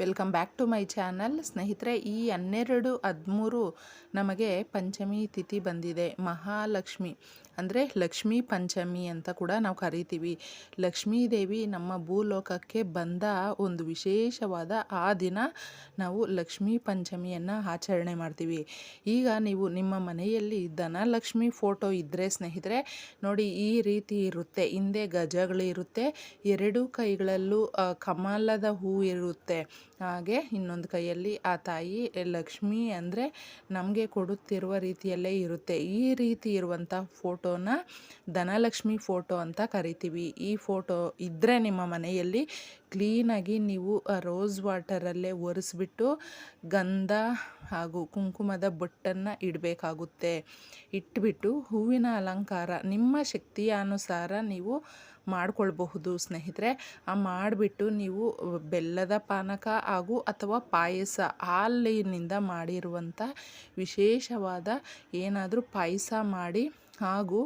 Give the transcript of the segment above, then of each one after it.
Welcome back to my channel. ಸ್ನೇಹಿತರೆ, ಈ ಹನ್ನೆರಡು, ಹದಿಮೂರು ನಮಗೆ ಪಂಚಮಿ ತಿಥಿ ಬಂದಿದೆ. ಮಹಾಲಕ್ಷ್ಮಿ ಅಂದರೆ ಲಕ್ಷ್ಮೀ ಪಂಚಮಿ ಅಂತ ಕೂಡ ನಾವು ಕರಿತೀವಿ. ಲಕ್ಷ್ಮೀ ದೇವಿ ನಮ್ಮ ಭೂಲೋಕಕ್ಕೆ ಬಂದ ಒಂದು ವಿಶೇಷವಾದ ಆ ದಿನ ನಾವು ಲಕ್ಷ್ಮೀ ಪಂಚಮಿಯನ್ನು ಆಚರಣೆ ಮಾಡ್ತೀವಿ. ಈಗ ನೀವು ನಿಮ್ಮ ಮನೆಯಲ್ಲಿ ಧನಲಕ್ಷ್ಮಿ ಫೋಟೋ ಇದ್ದರೆ ಸ್ನೇಹಿತರೆ, ನೋಡಿ ಈ ರೀತಿ ಇರುತ್ತೆ. ಹಿಂದೆ ಗಜಗಳಿರುತ್ತೆ, ಎರಡೂ ಕೈಗಳಲ್ಲೂ ಕಮಲದ ಹೂ ಇರುತ್ತೆ. ಹಾಗೆ ಇನ್ನೊಂದು ಕೈಯಲ್ಲಿ ಆ ತಾಯಿ ಲಕ್ಷ್ಮಿ ಅಂದರೆ ನಮಗೆ ಕೊಡುತ್ತಿರುವ ರೀತಿಯಲ್ಲೇ ಇರುತ್ತೆ. ಈ ರೀತಿ ಇರುವಂಥ ಫೋಟೋನ ಧನಲಕ್ಷ್ಮಿ ಫೋಟೋ ಅಂತ ಕರಿತೀವಿ. ಈ ಫೋಟೋ ಇದ್ದರೆ ನಿಮ್ಮ ಮನೆಯಲ್ಲಿ ಕ್ಲೀನಾಗಿ ನೀವು ರೋಸ್ ವಾಟರಲ್ಲೇ ಒರೆಸ್ಬಿಟ್ಟು ಗಂಧ ಹಾಗೂ ಕುಂಕುಮದ ಬೊಟ್ಟನ್ನು ಇಡಬೇಕಾಗುತ್ತೆ. ಇಟ್ಬಿಟ್ಟು ಹೂವಿನ ಅಲಂಕಾರ, ನಿಮ್ಮ ಶಕ್ತಿಯ ಅನುಸಾರ ನೀವು ಮಾಡ್ಕೊಳ್ಬಹುದು, ಸ್ನೇಹಿತರೆ. ಆ ಮಾಡಿಬಿಟ್ಟು ನೀವು ಬೆಲ್ಲದ ಪಾನಕ ಹಾಗೂ ಅಥವಾ ಪಾಯಸ ಹಾಲಿನಿಂದ ಮಾಡಿರುವಂಥ ವಿಶೇಷವಾದ ಏನಾದರೂ ಪಾಯಸ ಮಾಡಿ ಹಾಗೂ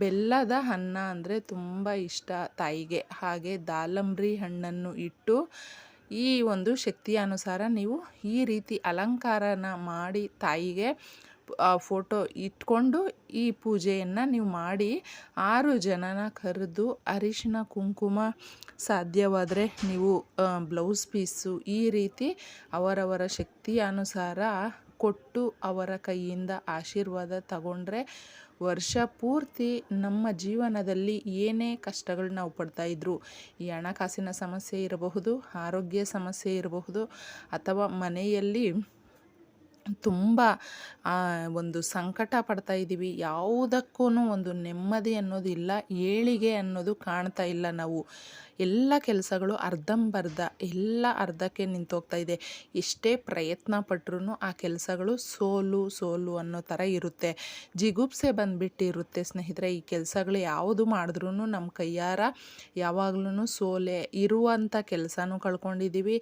ಬೆಲ್ಲದ ಅನ್ನ ಅಂದರೆ ತುಂಬ ಇಷ್ಟ ತಾಯಿಗೆ. ಹಾಗೆ ದಾಲಂಬ್ರಿ ಹಣ್ಣನ್ನು ಇಟ್ಟು ಈ ಒಂದು ಶಕ್ತಿಯ ಅನುಸಾರ ನೀವು ಈ ರೀತಿ ಅಲಂಕಾರನ ಮಾಡಿ ತಾಯಿಗೆ ಫೋಟೋ ಇಟ್ಕೊಂಡು ಈ ಪೂಜೆಯನ್ನು ನೀವು ಮಾಡಿ ಆರು ಜನನ ಕರೆದು ಅರಿಶಿನ, ಕುಂಕುಮ ಸಾಧ್ಯವಾದರೆ ನೀವು ಬ್ಲೌಸ್ ಪೀಸು ಈ ರೀತಿ ಅವರವರ ಶಕ್ತಿಯ ಅನುಸಾರ ಕೊಟ್ಟು ಅವರ ಕೈಯಿಂದ ಆಶೀರ್ವಾದ ತಗೊಂಡ್ರೆ ವರ್ಷ ಪೂರ್ತಿ ನಮ್ಮ ಜೀವನದಲ್ಲಿ ಏನೇ ಕಷ್ಟಗಳು ನಾವು ಪಡ್ತಾ ಇದ್ರು, ಈ ಹಣಕಾಸಿನ ಸಮಸ್ಯೆ ಇರಬಹುದು, ಆರೋಗ್ಯ ಸಮಸ್ಯೆ ಇರಬಹುದು, ಅಥವಾ ಮನೆಯಲ್ಲಿ ತುಂಬ ಒಂದು ಸಂಕಟ ಪಡ್ತಾ ಇದ್ದೀವಿ ಯಾವುದಕ್ಕೂ ಒಂದು ನೆಮ್ಮದಿ ಅನ್ನೋದು ಇಲ್ಲ, ಏಳಿಗೆ ಅನ್ನೋದು ಕಾಣ್ತಾ ಇಲ್ಲ ನಾವು. ಎಲ್ಲ ಕೆಲಸಗಳು ಅರ್ಧಂಬರ್ಧ, ಎಲ್ಲ ಅರ್ಧಕ್ಕೆ ನಿಂತೋಗ್ತಾ ಇದೆ. ಎಷ್ಟೇ ಪ್ರಯತ್ನ ಪಟ್ರೂ ಆ ಕೆಲಸಗಳು ಸೋಲು ಸೋಲು ಅನ್ನೋ ಥರ ಇರುತ್ತೆ. ಜಿಗುಪ್ಸೆ ಬಂದುಬಿಟ್ಟಿರುತ್ತೆ ಸ್ನೇಹಿತರೆ, ಈ ಕೆಲಸಗಳು ಯಾವುದು ಮಾಡಿದ್ರೂ ನಮ್ಮ ಕೈಯಾರ ಯಾವಾಗ್ಲೂ ಸೋಲೆ ಇರುವಂಥ ಕೆಲಸನೂ ಕಳ್ಕೊಂಡಿದ್ದೀವಿ.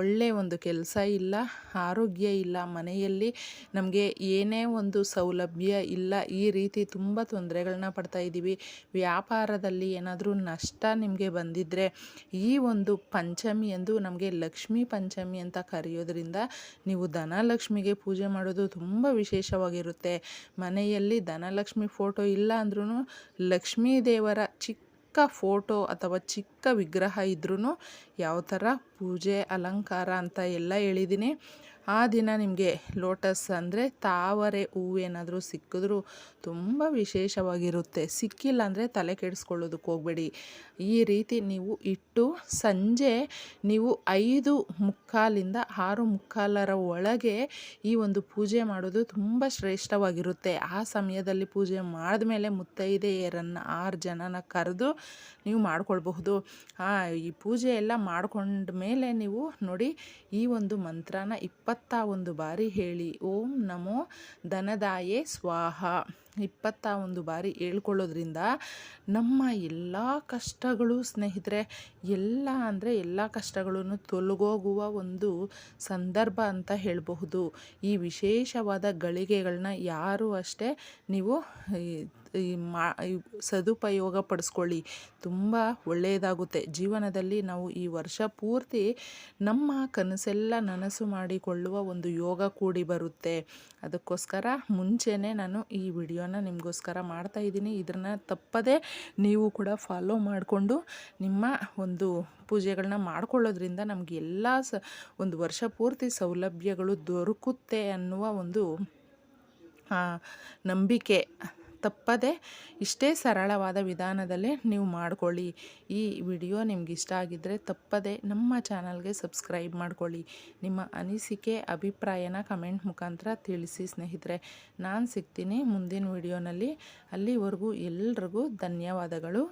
ಒಳ್ಳೆಯ ಒಂದು ಕೆಲಸ ಇಲ್ಲ, ಆರೋಗ್ಯ ಇಲ್ಲ ಮನೆಯಲ್ಲಿ ನಮಗೆ ಏನೇ ಒಂದು ಸೌಲಭ್ಯ ಇಲ್ಲ, ಈ ರೀತಿ ತುಂಬ ತೊಂದರೆಗಳನ್ನ ಪಡ್ತಾ ಇದ್ದೀವಿ. ವ್ಯಾಪಾರದಲ್ಲಿ ಏನಾದರೂ ನಷ್ಟ ನಿಮಗೆ ಬಂದಿದ್ದರೆ ಈ ಒಂದು ಪಂಚಮಿ ಎಂದು ನಮಗೆ ಲಕ್ಷ್ಮೀ ಪಂಚಮಿ ಅಂತ ಕರೆಯೋದ್ರಿಂದ ನೀವು ಧನಲಕ್ಷ್ಮಿಗೆ ಪೂಜೆ ಮಾಡೋದು ತುಂಬ ವಿಶೇಷವಾಗಿರುತ್ತೆ. ಮನೆಯಲ್ಲಿ ಧನಲಕ್ಷ್ಮಿ ಫೋಟೋ ಇಲ್ಲ ಅಂದ್ರೂ ಲಕ್ಷ್ಮೀ ದೇವರ ಚಿಕ್ಕ ಫೋಟೋ ಅಥವಾ ಚಿಕ್ಕ ವಿಗ್ರಹ ಇದ್ರೂ ಯಾವ ಥರ ಪೂಜೆ, ಅಲಂಕಾರ ಅಂತ ಎಲ್ಲ ಹೇಳಿದ್ದೀನಿ. ಆ ದಿನ ನಿಮಗೆ ಲೋಟಸ್ ಅಂದರೆ ತಾವರೆ ಹೂವೇನಾದರೂ ಸಿಕ್ಕಿದ್ರೂ ತುಂಬ ವಿಶೇಷವಾಗಿರುತ್ತೆ. ಸಿಕ್ಕಿಲ್ಲ ಅಂದರೆ ತಲೆ ಕೆಡಿಸ್ಕೊಳ್ಳೋದಕ್ಕೆ ಹೋಗಬೇಡಿ. ಈ ರೀತಿ ನೀವು ಇಟ್ಟು ಸಂಜೆ ನೀವು ಐದು ಮುಕ್ಕಾಲಿಂದ ಆರು ಮುಕ್ಕಾಲರ ಒಳಗೆ ಈ ಒಂದು ಪೂಜೆ ಮಾಡೋದು ತುಂಬ ಶ್ರೇಷ್ಠವಾಗಿರುತ್ತೆ. ಆ ಸಮಯದಲ್ಲಿ ಪೂಜೆ ಮಾಡಿದ್ಮೇಲೆ ಮುತ್ತೈದೆಯರನ್ನು ಆರು ಜನನ ಕರೆದು ನೀವು ಮಾಡಿಕೊಳ್ಬಹುದು. ಈ ಪೂಜೆ ಎಲ್ಲ ಮಾಡ್ಕೊಂಡ ಮೇಲೆ ನೀವು ನೋಡಿ ಈ ಒಂದು ಮಂತ್ರನ ಇಪ್ಪತ್ತ ಒಂದು ಬಾರಿ ಹೇಳಿ. ಓಂ ನಮೋ ಧನದಾಯೇ ಸ್ವಾಹ. ಇಪ್ಪತ್ತ ಒಂದು ಬಾರಿ ಹೇಳ್ಕೊಳ್ಳೋದ್ರಿಂದ ನಮ್ಮ ಎಲ್ಲ ಕಷ್ಟಗಳು ಸ್ನೇಹಿತರೆ, ಎಲ್ಲ ಅಂದರೆ ಎಲ್ಲ ಕಷ್ಟಗಳನ್ನು ತೊಲಗೋಗುವ ಒಂದು ಸಂದರ್ಭ ಅಂತ ಹೇಳಬಹುದು. ಈ ವಿಶೇಷವಾದ ಗಳಿಗೆಗಳನ್ನ ಯಾರು ಅಷ್ಟೇ ನೀವು ಮಾ ಸದುಪಯೋಗ ಪಡಿಸ್ಕೊಳ್ಳಿ. ತುಂಬ ಒಳ್ಳೆಯದಾಗುತ್ತೆ. ಜೀವನದಲ್ಲಿ ನಾವು ಈ ವರ್ಷ ಪೂರ್ತಿ ನಮ್ಮ ಕನಸೆಲ್ಲ ನನಸು ಮಾಡಿಕೊಳ್ಳುವ ಒಂದು ಯೋಗ ಕೂಡಿ ಬರುತ್ತೆ. ಅದಕ್ಕೋಸ್ಕರ ಮುಂಚೆನೇ ನಾನು ಈ ವಿಡಿಯೋನ ನಿಮಗೋಸ್ಕರ ಮಾಡ್ತಾ ಇದ್ದೀನಿ. ಇದನ್ನು ತಪ್ಪದೇ ನೀವು ಕೂಡ ಫಾಲೋ ಮಾಡಿಕೊಂಡು ನಿಮ್ಮ ಒಂದು ಪೂಜೆಗಳನ್ನ ಮಾಡ್ಕೊಳ್ಳೋದ್ರಿಂದ ನಮಗೆ ಎಲ್ಲ ಸ ಒಂದು ವರ್ಷ ಪೂರ್ತಿ ಸೌಲಭ್ಯಗಳು ದೊರಕುತ್ತೆ ಅನ್ನುವ ಒಂದು ನಂಬಿಕೆ ತಪ್ಪದೆ ಇಷ್ಟೇ ಸರಳವಾದ ವಿಧಾನದಲ್ಲೇ ನೀವು ಮಾಡ್ಕೊಳ್ಳಿ. ಈ ವಿಡಿಯೋ ನಿಮ್ಗೆ ಇಷ್ಟ ಆಗಿದ್ದರೆ ತಪ್ಪದೆ ನಮ್ಮ ಚಾನಲ್ಗೆ ಸಬ್ಸ್ಕ್ರೈಬ್ ಮಾಡ್ಕೊಳ್ಳಿ. ನಿಮ್ಮ ಅನಿಸಿಕೆ, ಅಭಿಪ್ರಾಯನ ಕಮೆಂಟ್ ಮುಖಾಂತರ ತಿಳಿಸಿ ಸ್ನೇಹಿತರೆ. ನಾನು ಸಿಗ್ತೀನಿ ಮುಂದಿನ ವಿಡಿಯೋನಲ್ಲಿ. ಅಲ್ಲಿವರೆಗೂ ಎಲ್ರಿಗೂ ಧನ್ಯವಾದಗಳು.